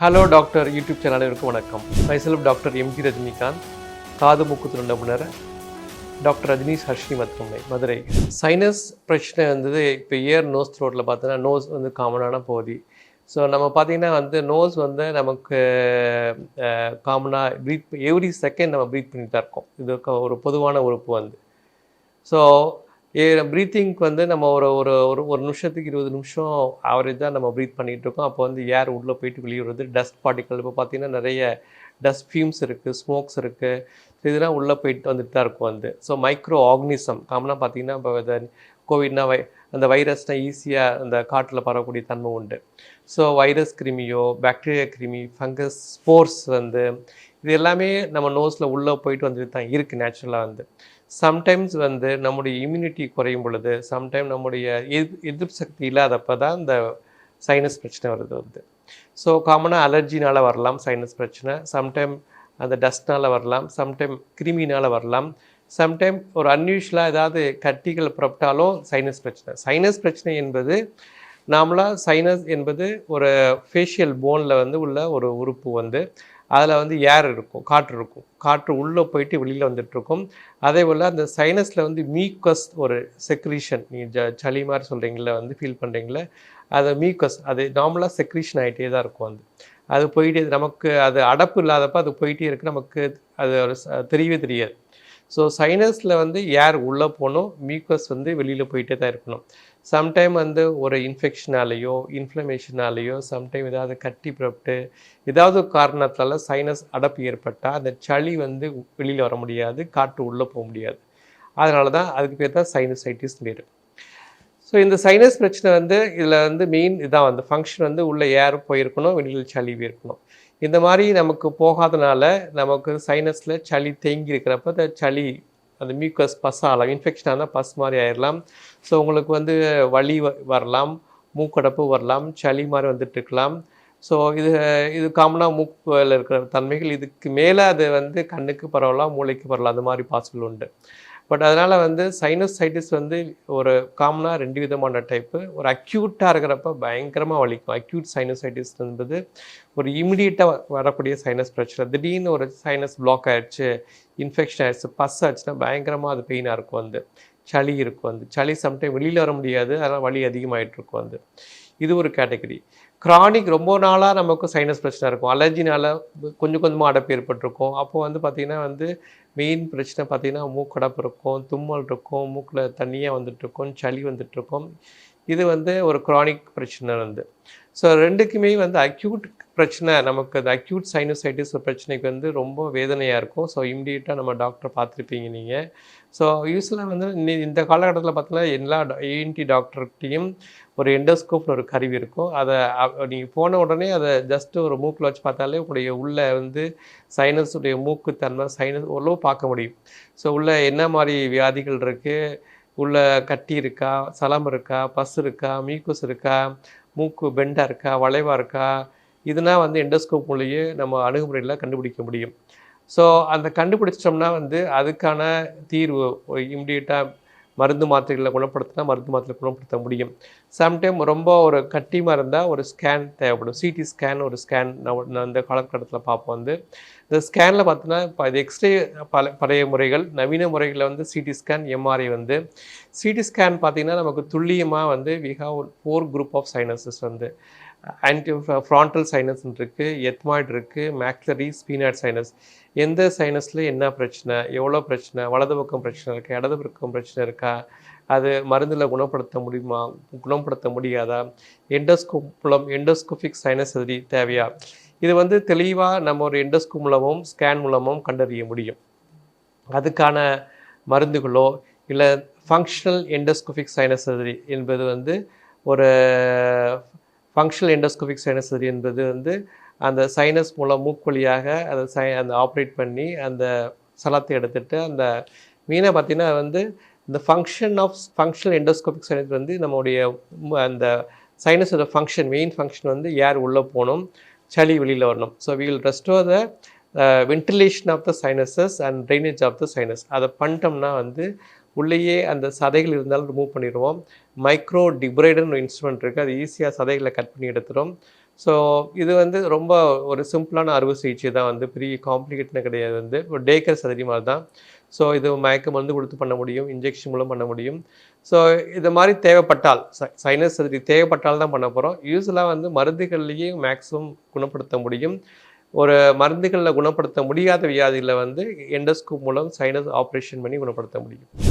Hello doctor YouTube channel வணக்கம். Myself doctor M G Rajinikanth காது மூக்கு நிபுணர் டாக்டர் ரஜினிஷ் ஹர்ஷி மருத்துவமனை மதுரை. சைனஸ் பிரச்சனை வந்தது இப்போ இயர் நோஸ் த்ரோட்டில் பார்த்தோன்னா நோஸ் வந்து காமனான பகுதி. ஸோ நம்ம பார்த்தீங்கன்னா வந்து நோஸ் வந்து நமக்கு காமனாக ப்ரீத் எவ்ரி செகண்ட் நம்ம ப்ரீத் பண்ணிட்டு தான் இருக்கோம். இது க- ஒரு பொதுவான உறுப்பு வந்து. ஸோ ஏ ப்ரீத்திங்க்கு வந்து நம்ம ஒரு ஒரு ஒரு ஒரு நிமிஷத்துக்கு இருபது நிமிஷம் ஆவரேஜாக நம்ம ப்ரீத் பண்ணிகிட்டு இருக்கோம். அப்போ வந்து ஏர் உள்ளே போயிட்டு வெளியே வருது டஸ்ட் பார்ட்டிக்கல் இப்போ பார்த்தீங்கன்னா நிறைய டஸ்ட் ஃபியூம்ஸ் இருக்குது ஸ்மோக்ஸ் இருக்குது இதெல்லாம் உள்ளே போயிட்டு வந்துட்டு தான் இருக்கும் வந்து. ஸோ மைக்ரோ ஆர்கனிசம் காமனாக பார்த்தீங்கன்னா இப்போ இந்த கோவிட்னா வை அந்த வைரஸ்னால் ஈஸியாக அந்த காட்டில் பரவக்கூடிய தன்மை உண்டு. ஸோ வைரஸ் கிருமியோ பாக்டீரியா கிருமி ஃபங்கஸ் ஸ்போர்ஸ் வந்து இது எல்லாமே நம்ம நோஸில் உள்ளே போயிட்டு வந்துட்டு தான் இருக்குது நேச்சுரலாக வந்து. சம்டைம்ஸ் வந்து நம்முடைய இம்யூனிட்டி குறையும் பொழுது சம்டைம் நம்முடைய எதிர் எதிர்ப்பு சக்தி இல்லாதப்போ தான் இந்த சைனஸ் பிரச்சனை வருது வந்து. ஸோ காமனாக அலர்ஜினால் வரலாம் சைனஸ் பிரச்சனை. சம்டைம் அந்த டஸ்ட்னால் வரலாம். சம்டைம் கிருமினால் வரலாம். சம்டைம் ஒரு அன்யூஷுவலாக ஏதாவது கட்டிகள் புறப்பட்டாலும் சைனஸ் பிரச்சனை. சைனஸ் பிரச்சனை என்பது நாமளாக சைனஸ் என்பது ஒரு ஃபேஷியல் போனில் வந்து உள்ள ஒரு உறுப்பு வந்து அதில் வந்து ஏர் இருக்கும் காற்று இருக்கும். காற்று உள்ளே போயிட்டு வெளியில் வந்துட்டுருக்கும் அதே போல் அந்த சைனஸில் வந்து மீக்கஸ் ஒரு செக்ரீஷன் நீங்கள் ஜ சளி மாதிரி சொல்கிறீங்களா வந்து ஃபீல் பண்ணுறீங்களே அது மீக்கஸ் அது நார்மலாக செக்ரீஷன் ஆகிட்டே தான் இருக்கும் அது. அது போயிட்டே நமக்கு அது அடப்பு இல்லாதப்ப அது போயிட்டே இருக்கு நமக்கு அது ஒரு தெரியவே தெரியாது. ஸோ சைனஸில் வந்து ஏர் உள்ளே போகணும் மியூக்கஸ் வந்து வெளியில் போயிட்டே தான் இருக்கணும். சம்டைம் வந்து ஒரு இன்ஃபெக்ஷனாலேயோ இன்ஃப்ளமேஷனாலேயோ சம்டைம் ஏதாவது கட்டி புறப்பட்டு ஏதாவது காரணத்தால் சைனஸ் அடப்பு ஏற்பட்டால் அந்த சளி வந்து வெளியில் வர முடியாது காற்று உள்ளே போக முடியாது. அதனால தான் அதுக்கு பேர் தான் சைனசைட்டிஸ் பேர். ஸோ இந்த சைனஸ் பிரச்சனை வந்து இதில் வந்து மெயின் இதான். வந்து ஃபங்க்ஷன் வந்து உள்ளே ஏர் போயிருக்கணும் வெளியில் சளி இருக்கணும் இந்த மாதிரி நமக்கு போகாதனால நமக்கு சைனஸில் சளி தேங்கி இருக்கிறப்ப அந்த சளி அந்த மியூக்கஸ் பஸ் ஆகலாம். இன்ஃபெக்ஷன் ஆனால் பஸ் மாதிரி ஆயிடலாம் ஸோ உங்களுக்கு வந்து வலி வ- வரலாம். மூக்கடப்பு வரலாம். சளி மாதிரி வந்துட்டு இருக்கலாம் ஸோ இது இது காமனாக மூக்கில் இருக்கிற தன்மைகள். இதுக்கு மேலே அது வந்து கண்ணுக்கு பரவலாம் மூளைக்கு பரவலாம். அந்த மாதிரி பாசிபிள் உண்டு. பட் அதனால் வந்து சைனசைட்டிஸ் வந்து ஒரு காமனாக ரெண்டு விதமான டைப்பு ஒரு அக்யூட்டாக இருக்கிறப்ப பயங்கரமாக வலிக்கும். அக்யூட் சைனசைட்டிஸ் என்பது ஒரு இமிடியேட்டாக வரக்கூடிய சைனஸ் பிரச்சனை திடீர்னு ஒரு சைனஸ் பிளாக் ஆகிடுச்சு இன்ஃபெக்ஷன் ஆகிடுச்சு பஸ் ஆச்சுன்னா பயங்கரமாக அது பெயினாக இருக்கும் வந்து. சளி இருக்கும் வந்து. சளி சம்டைம் வெளியில் வர முடியாது. அதனால் வலி அதிகமாகிட்டு இருக்கும் வந்து. இது ஒரு கேட்டகரி கிரானிக் ரொம்ப நாளாக நமக்கு சைனஸ் பிரச்சனை இருக்கும். அலர்ஜினால் கொஞ்சம் கொஞ்சமாக அடப்பு ஏற்பட்டிருக்கும். அப்போ வந்து பார்த்திங்கன்னா வந்து மெயின் பிரச்சனை பார்த்திங்கன்னா மூக்கடப்பு இருக்கும் தும்மல் இருக்கும் மூக்கில் தண்ணியாக வந்துட்டுருக்கும் சளி வந்துட்டுருக்கும். இது வந்து ஒரு குரானிக் பிரச்சனை வந்து. ஸோ ரெண்டுக்குமே வந்து அக்யூட் பிரச்சனை நமக்கு அந்த அக்யூட் சைனசைட்டிஸ் பிரச்சனைக்கு வந்து ரொம்ப வேதனையாக இருக்கும். ஸோ இம்மிடியட்டாக நம்ம டாக்டரை பார்த்துருப்பீங்க நீங்கள் ஸோ யூஸ்வலாக வந்து இந்த காலகட்டத்தில் பார்த்தீங்கன்னா எல்லா ஏஎன்டி டாக்டர்கிட்டையும் ஒரு எண்டோஸ்கோப்னு ஒரு கருவி இருக்கும். அதை நீங்கள் போன உடனே அதை ஜஸ்ட்டு ஒரு மூக்கில் வச்சு பார்த்தாலே உங்களுடைய உள்ளே வந்து சைனஸுடைய மூக்கு தன்மை சைனஸ் ஓரளவு பார்க்க முடியும். ஸோ உள்ளே என்ன மாதிரி வியாதிகள் இருக்குது உள்ள கட்டி இருக்கா? சலம் இருக்கா? பஸ் இருக்கா? மீக்குஸ் இருக்கா? மூக்கு பெண்டாக இருக்கா? வளைவாக இருக்கா? இதுனால் வந்து எண்டோஸ்கோப் மூலியே நம்ம அணுகுமுறையில் கண்டுபிடிக்க முடியும். ஸோ அந்த கண்டுபிடிச்சிட்டோம்னா வந்து அதுக்கான தீர்வு இம்மிடியட்டாக மருந்து மாத்திரைகளை குணப்படுத்தினா மருந்து மாத்திரை குணப்படுத்த முடியும். சம்டைம் ரொம்ப ஒரு கட்டிமாக இருந்தால் ஒரு ஸ்கேன் தேவைப்படும். சிடி ஸ்கேன் ஒரு ஸ்கேன் நான் அந்த காலகட்டத்தில் பார்ப்போம் வந்து. இந்த ஸ்கேனில் பார்த்தோன்னா இப்போ இது எக்ஸ்ரே பல பழைய முறைகள் நவீன முறைகளில் வந்து சிடி ஸ்கேன் எம்ஆர்ஐ வந்து. சிடி ஸ்கேன் பார்த்திங்கன்னா நமக்கு துல்லியமாக வந்து we have four group of sinuses வந்து. ஆன்டி ஃப்ரான்டல் சைனஸ்னு இருக்குது எத்மாய்டு இருக்குது மேக்லரி ஸ்பீனாய்டு சைனஸ் எந்த சைனஸில் என்ன பிரச்சனை எவ்வளோ பிரச்சனை வலது பக்கம் பிரச்சனை இருக்கா இடது பக்கம் பிரச்சனை இருக்கா அது மருந்தில் குணப்படுத்த முடியுமா குணப்படுத்த முடியாதா? எண்டோஸ்கோப் மூலம் எண்டோஸ்கோபிக் சைனஸ் எதிரி தேவையா? இது வந்து தெளிவாக நம்ம ஒரு எண்டோஸ்கோப் மூலமும் ஸ்கேன் மூலமும் கண்டறிய முடியும். அதுக்கான மருந்துகளோ இல்லை ஃபங்க்ஷனல் எண்டோஸ்கோபிக் சைனஸ் எதிரி என்பது வந்து ஒரு ஃபங்க்ஷனல் எண்டோஸ்கோபிக் சைனஸ் சர்ஜரி என்பது வந்து அந்த சைனஸ் மூலம் மூக்கு அதை சை அந்த ஆப்ரேட் பண்ணி அந்த சலத்தை எடுத்துட்டு அந்த மீனை பார்த்தீங்கன்னா வந்து இந்த function of functional endoscopic sinus வந்து நம்மளுடைய அந்த சைனஸோட ஃபங்க்ஷன் மெயின் ஃபங்க்ஷன் வந்து ஏர் உள்ளே போகணும் சளி வெளியில் வரணும். So we will restore the ventilation of the sinuses and drainage of the sinus அதை பண்ணிட்டோம்னா வந்து உள்ளேயே அந்த சதைகள் இருந்தாலும் ரிமூவ் பண்ணிடுவோம். மைக்ரோ டிப்ரைடர்னு ஒரு இன்ஸ்ட்ருமெண்ட் இருக்குது அது ஈஸியாக சதைகளை கட் பண்ணி எடுத்துரும். ஸோ இது வந்து ரொம்ப ஒரு சிம்பிளான அறுவை சிகிச்சை தான் வந்து. பெரிய காம்ப்ளிகேட்னு கிடையாது வந்து. ஒரு டேக்கர் சர்ஜரி மாதிரி தான். ஸோ இது மயக்க மருந்து கொடுத்து பண்ண முடியும். இன்ஜெக்ஷன் மூலம் பண்ண முடியும். ஸோ இது மாதிரி தேவைப்பட்டால் சைனஸ் சர்ஜரி தேவைப்பட்டால் தான் பண்ண போகிறோம் யூஸ்வலாக வந்து மருந்துகள்லேயே மேக்ஸிமம் குணப்படுத்த முடியும். ஒரு மருந்துகளில் குணப்படுத்த முடியாத வியாதியில் வந்து எண்டோஸ்கோப் மூலம் சைனஸ் ஆப்ரேஷன் பண்ணி குணப்படுத்த முடியும்.